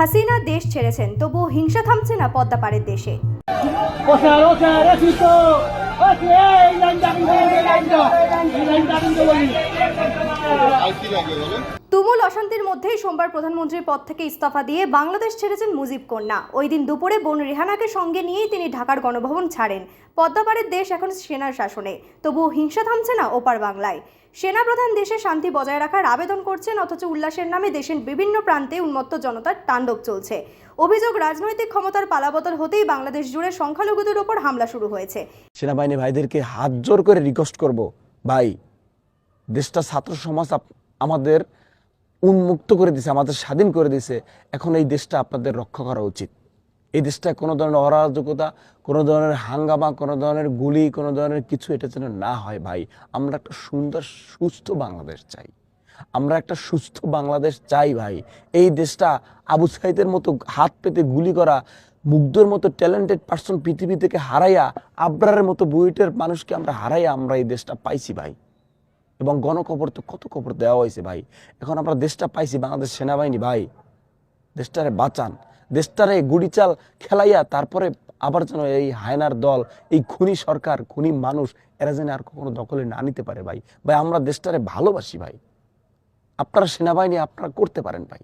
হাসিনা দেশ ছেড়েছেন তবুও হিংসা থামছে না পদ্মা পাড়ের দেশে তুমুল অশান্তির মধ্যেই সোমবার প্রধানমন্ত্রীর পদ থেকে ইস্তফা দিয়ে বাংলাদেশ ছেড়েছেন মুজিব কন্যা। ওই দিন দুপুরে বোন রেহানাকে সঙ্গে নিয়েই তিনি ঢাকার গণভবন ছাড়েন। পদ্মাপাড়ের দেশ এখন সেনার শাসনে। তবুও হিংসা থামছে না ওপার বাংলায়। সেনাপ্রধান দেশে শান্তি বজায় রাখার আবেদন করছেন, অথচ উল্লাসের নামে দেশের বিভিন্ন প্রান্তে উন্মত্ত জনতার তাণ্ডব চলছে। অভিযোগ, রাজনৈতিক ক্ষমতার পালাবদল হতেই বাংলাদেশ জুড়ে সংখ্যালঘুদের ওপর হামলা শুরু হয়েছে। সেনাবাহিনী ভাইদেরকে হাত জোর করে রিকোয়েস্ট করব। ভাই দেশটা ছাত্র সমাজ আমাদের উন্মুক্ত করে দিছে, আমাদের স্বাধীন করে দিছে। এখন এই দেশটা আপনাদের রক্ষা করা উচিত। এই দেশটা কোনো ধরনের অরাজকতা, কোনো ধরনের হাঙ্গামা, কোনো ধরনের গুলি, কোনো ধরনের কিছু এটা যেন না হয় ভাই। আমরা একটা সুন্দর, সুস্থ বাংলাদেশ চাই। আমরা একটা সুস্থ বাংলাদেশ চাই ভাই। এই দেশটা আবু সাইদের মতো হাত পেতে গুলি করা, মুগ্ধর মতো ট্যালেন্টেড পার্সন পৃথিবী থেকে হারাইয়া, আবরারের মতো বুয়েটের মানুষকে আমরা হারাইয়া আমরা এই দেশটা পাইছি ভাই। এবং গণকবর তো কত কবর দেওয়া হয়েছে ভাই? এখন আমরা দেশটা পাইছি বাংলাদেশ সেনাবাহিনী, ভাই। দেশটারে বাঁচান। দেশটারে গুড়িচাল খেলাইয়া তারপরে আবার যেন এই হায়নার দল, এই খুনি সরকার, খুনি মানুষ, এরা যেন আর কখনো দখলে না নিতে পারে ভাই। ভাই, আমরা দেশটারে ভালোবাসি ভাই। আপনারা সেনাবাহিনী, আপনারা করতে পারেন ভাই।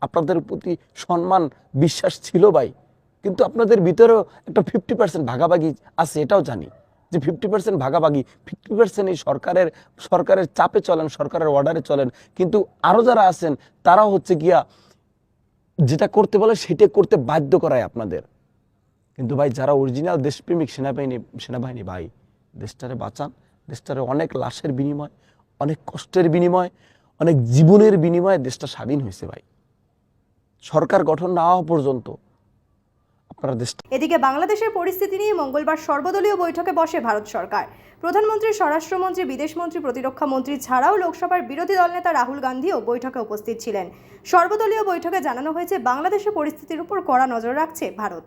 আপনাদের প্রতি সম্মান, বিশ্বাস ছিল ভাই। কিন্তু আপনাদের ভিতরেও একটা ফিফটি পার্সেন্ট ভাগাভাগি আছে, এটাও জানি। যে ফিফটি পার্সেন্ট ভাগাভাগি ফিফটি পার্সেন্ট এই সরকারের সরকারের চাপে চলেন, সরকারের অর্ডারে চলেন। কিন্তু আরও যারা আছেন, তারাও হচ্ছে গিয়া যেটা করতে বলে সেটা করতে বাধ্য করায় আপনাদের। কিন্তু ভাই, যারা অরিজিনাল দেশপ্রেমিক সেনাবাহিনী সেনাবাহিনী ভাই, দেশটারে বাঁচান, দেশটারে অনেক লাশের বিনিময়, অনেক কষ্টের বিনিময়, অনেক জীবনের বিনিময়ে দেশটা স্বাধীন হয়েছে ভাই। সরকার গঠন না হওয়া পর্যন্ত এদিকে বাংলাদেশের পরিস্থিতি নিয়ে মঙ্গলবার সর্বদলীয় বৈঠকে বসে ভারত সরকার। প্রধানমন্ত্রী, স্বরাষ্ট্রমন্ত্রী, বিদেশমন্ত্রী, প্রতিরক্ষা মন্ত্রী ছাড়াও লোকসভার বিরোধী দল নেতা রাহুল গান্ধীও বৈঠকে উপস্থিত ছিলেন। সর্বদলীয় বৈঠকে জানানো হয়েছে, বাংলাদেশের পরিস্থিতির উপর কড়া নজর রাখছে ভারত।